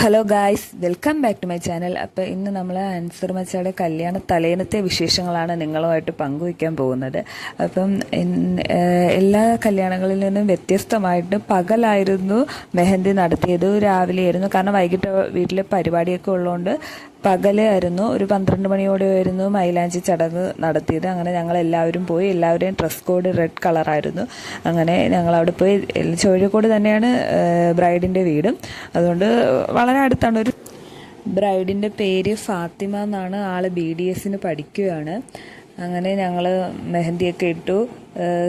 Hello guys welcome back to my channel അപ്പോൾ ഇന്ന് നമ്മൾ അൻസർ മച്ചയുടെ കല്യാണ തലേന്നത്തെ വിശേഷങ്ങളാണ് നിങ്ങളുമായിട്ട് പങ്കുവയ്ക്കാൻ പോകുന്നത്. അപ്പം എല്ലാ കല്യാണങ്ങളിൽ നിന്നും വ്യത്യസ്തമായിട്ട് പകലായിരുന്നു മെഹന്തി നടത്തിയത്. രാവിലെയായിരുന്നു. കാരണം വൈകിട്ട് വീട്ടിലെ പരിപാടിയൊക്കെ ഉള്ളതുകൊണ്ട് പകലായിരുന്നു ഒരു പന്ത്രണ്ട് മണിയോടെയായിരുന്നു മൈലാഞ്ചി ചടങ്ങ് നടത്തിയത്. അങ്ങനെ ഞങ്ങൾ എല്ലാവരും പോയി. എല്ലാവരുടെയും ഡ്രസ് കോഡ് റെഡ് കളറായിരുന്നു അങ്ങനെ ഞങ്ങൾ അവിടെ പോയി. ചോഴിക്കോട് തന്നെയാണ് ബ്രൈഡിന്റെ വീടും. അതുകൊണ്ട് വളരെ അടുത്താണ്. ഒരു ബ്രൈഡിന്റെ പേര് ഫാത്തിമ എന്നാണ് ആൾ ബി ഡി എസിന് പഠിക്കുകയാണ്. അങ്ങനെ ഞങ്ങൾ മെഹന്തിയൊക്കെ ഇട്ടു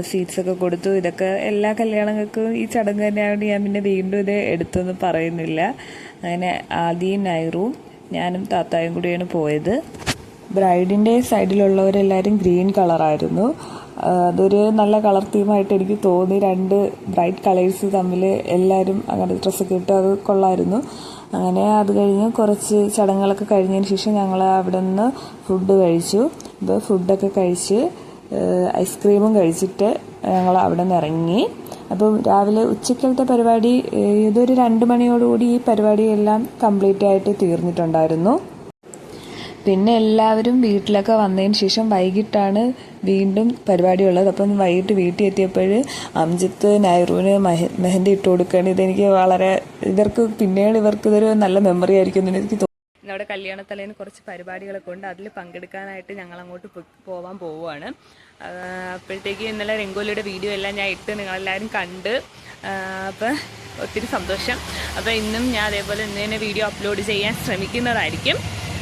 സീറ്റ്സ് ഒക്കെ കൊടുത്തു. ഇതൊക്കെ എല്ലാ കല്യാണങ്ങൾക്കും ഈ ചടങ്ങ് തന്നെയാണ്. ഞാൻ പിന്നെ വീണ്ടും ഇത് എടുത്തെന്ന് പറയുന്നില്ല. അങ്ങനെ ആദ്യം നൈറും ഞാനും താത്തായും കൂടിയാണ് പോയത്. ബ്രൈഡിന്റെ സൈഡിലുള്ളവരെല്ലാവരും ഗ്രീൻ കളറായിരുന്നു. അതൊരു നല്ല കളർ തീമായിട്ട് എനിക്ക് തോന്നി. രണ്ട് ബ്രൈറ്റ് കളേഴ്സ് തമ്മിൽ എല്ലാവരും അങ്ങനെ ഡ്രസ്സൊക്കെ ഇട്ട് അത് കൊള്ളായിരുന്നു. അങ്ങനെ അത് കഴിഞ്ഞ് കുറച്ച് ചടങ്ങുകളൊക്കെ കഴിഞ്ഞതിന് ശേഷം ഞങ്ങൾ അവിടെ നിന്ന് ഫുഡ് കഴിച്ചു അപ്പോൾ ഫുഡൊക്കെ കഴിച്ച് ഐസ്ക്രീമും കഴിച്ചിട്ട് ഞങ്ങൾ അവിടെ നിന്ന് ഇറങ്ങി. അപ്പം രാവിലെ ഉച്ചക്കലത്തെ പരിപാടി ഏതൊരു രണ്ട് മണിയോടുകൂടി ഈ പരിപാടിയെല്ലാം കംപ്ലീറ്റ് ആയിട്ട് തീർന്നിട്ടുണ്ടായിരുന്നു. പിന്നെ എല്ലാവരും വീട്ടിലൊക്കെ വന്നതിന് ശേഷം വൈകിട്ടാണ് വീണ്ടും പരിപാടി ഉള്ളത് അപ്പം വൈകിട്ട് വീട്ടിൽ എത്തിയപ്പോൾ അംജിത്ത് നെഹ്റുവിന് മെഹ മെഹന്തി ഇട്ട് കൊടുക്കുകയാണ്. ഇതെനിക്ക് വളരെ ഇവർക്ക് പിന്നീട് ഇവർക്ക് ഇതൊരു നല്ല മെമ്മറി ആയിരിക്കും എന്ന് എനിക്ക് അവിടെ കല്യാണത്തലേന്ന് കുറച്ച് പരിപാടികളൊക്കെ ഉണ്ട്. അതിൽ പങ്കെടുക്കാനായിട്ട് ഞങ്ങൾ അങ്ങോട്ട് പോവാൻ പോവുകയാണ് അപ്പോഴത്തേക്ക് ഇന്നലെ രംഗോലിയുടെ വീഡിയോ എല്ലാം ഞാൻ ഇട്ട് നിങ്ങളെല്ലാവരും കണ്ട് അപ്പം ഒത്തിരി സന്തോഷം. അപ്പോൾ ഇന്നും ഞാൻ അതേപോലെ ഇന്ന് തന്നെ വീഡിയോ അപ്ലോഡ് ചെയ്യാൻ ശ്രമിക്കുന്നതായിരിക്കും.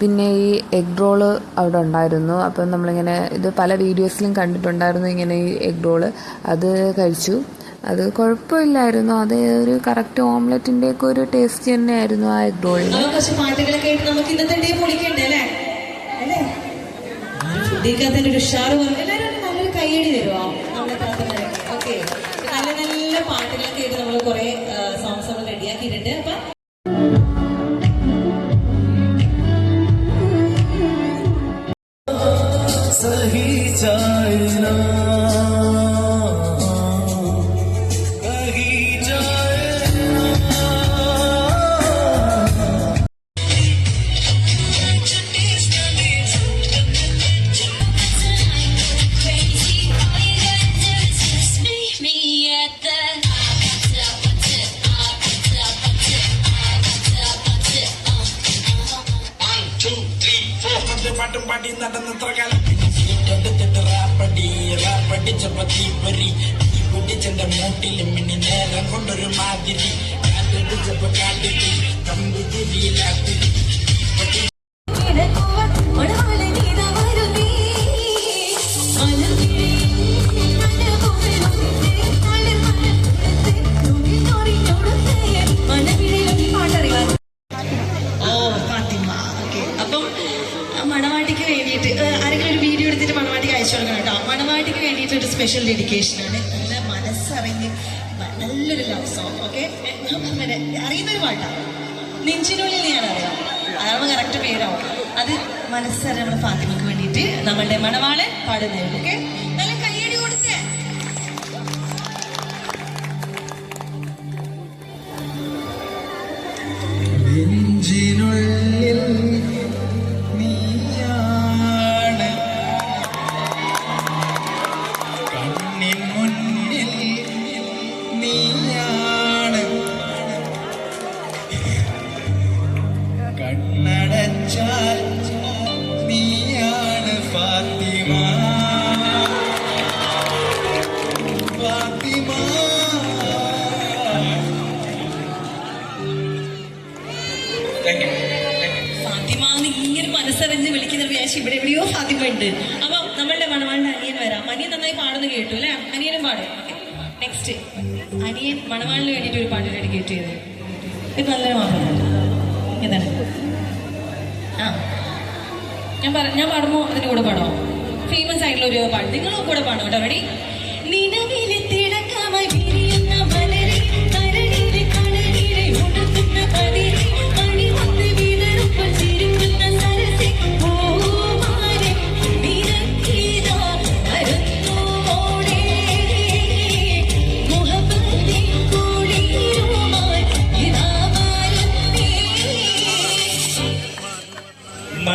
പിന്നെ ഈ എഗ് റോൾ അവിടെ ഉണ്ടായിരുന്നു. അപ്പം നമ്മളിങ്ങനെ ഇത് പല വീഡിയോസിലും കണ്ടിട്ടുണ്ടായിരുന്നു ഇങ്ങനെ ഈ എഗ് റോൾ അത് കഴിച്ചു. അത് കുഴപ്പമില്ലായിരുന്നു. അത് ഒരു കറക്റ്റ് ഓംലെറ്റിന്റെ ഒക്കെ ഒരു ടേസ്റ്റ് തന്നെയായിരുന്നു ആ എഗ് റോളിന് ഒരു എല്ലാവരും കയ്യടി തരുമോ सही जाए தீவரி தீ குடிச்சென்ற மூட்டில் மின்னி நேரம் கொண்டொரு மாதிரி. காலடிச்சப்ப காட்டுக்கு വേണ്ടിയിട്ട് ഒരു സ്പെഷ്യൽ ഡെഡിക്കേഷൻ ആണ്. നല്ല മനസ്സറിഞ്ഞ് നല്ലൊരു ലവ് സോങ് ഓക്കെ അറിയുന്നൊരു പാട്ടാണ് നെഞ്ചിനുള്ളിൽ ഞാൻ അറിയാം. അതാണ് കറക്റ്റ് പേരാവും. അത് മനസ്സറിഞ്ഞ് നമ്മുടെ ഫാത്തിമക്ക് വേണ്ടിയിട്ട് നമ്മളുടെ മണവാളൻ പാടുന്നത് ഓക്കെ നല്ല വിചാരിച്ചു ഇവിടെ എവിടെയോ ഫാത്തിമ അപ്പൊ നമ്മളുടെ മണവാളിന്റെ അനിയൻ വരാം. അനിയൻ നന്നായി പാടുന്നു കേട്ടു അല്ലെ? അനിയനും പാടും. നെക്സ്റ്റ് അനിയൻ മണവാളിന് വേണ്ടിയിട്ട് ഒരു പാട്ട് ഡെഡിക്കേറ്റ് ചെയ്ത്. ഇത് നല്ലൊരു മാപ്പിള എന്താണ് ആ. ഞാൻ പറ ഞാൻ പാടുമ്പോ അതിന്റെ കൂടെ പാടോ. ഫേമസ് ആയിട്ടുള്ള ഒരു പാട്ട്. നിങ്ങളും കൂടെ പാടും കേട്ടോ. റെഡി നിലവിലെ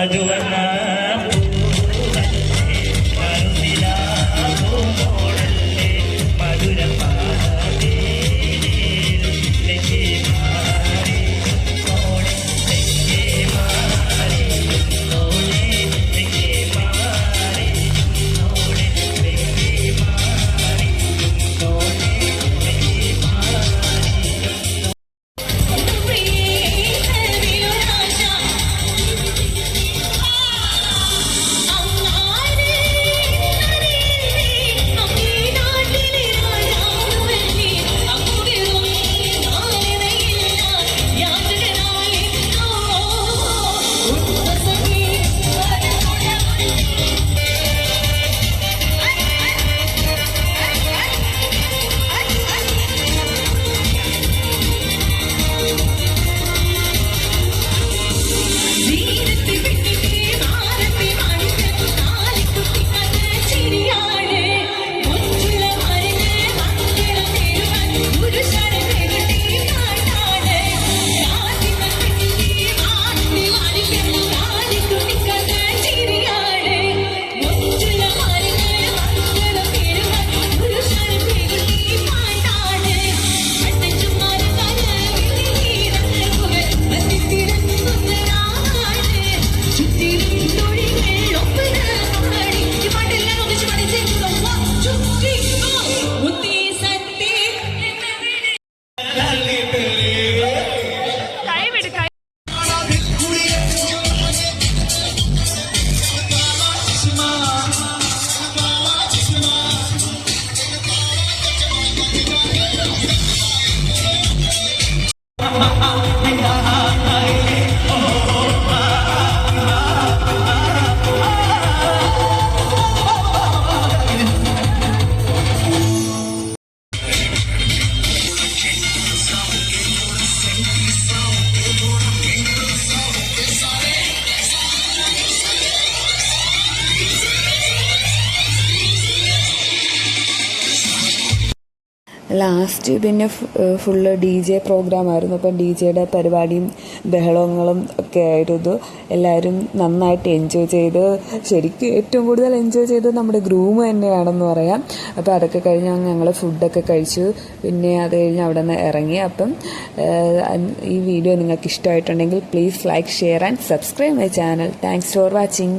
do it. ലാസ്റ്റ് പിന്നെ ഫുള്ള് ഡി ജെ പ്രോഗ്രാമായിരുന്നു അപ്പം ഡി ജെയുടെ പരിപാടിയും ബഹളങ്ങളും ഒക്കെ ആയിരുന്നു. എല്ലാവരും നന്നായിട്ട് എൻജോയ് ചെയ്ത് ശരിക്കും ഏറ്റവും കൂടുതൽ എൻജോയ് ചെയ്തത് നമ്മുടെ ഗ്രൂമ് തന്നെയാണെന്ന് പറയാം. അപ്പോൾ അതൊക്കെ കഴിഞ്ഞ് ഞങ്ങൾ ഫുഡൊക്കെ കഴിച്ചു. പിന്നെ അത് കഴിഞ്ഞ് അവിടെ നിന്ന് ഇറങ്ങി. അപ്പം ഈ വീഡിയോ നിങ്ങൾക്ക് ഇഷ്ടമായിട്ടുണ്ടെങ്കിൽ please like share and subscribe my channel thanks for watching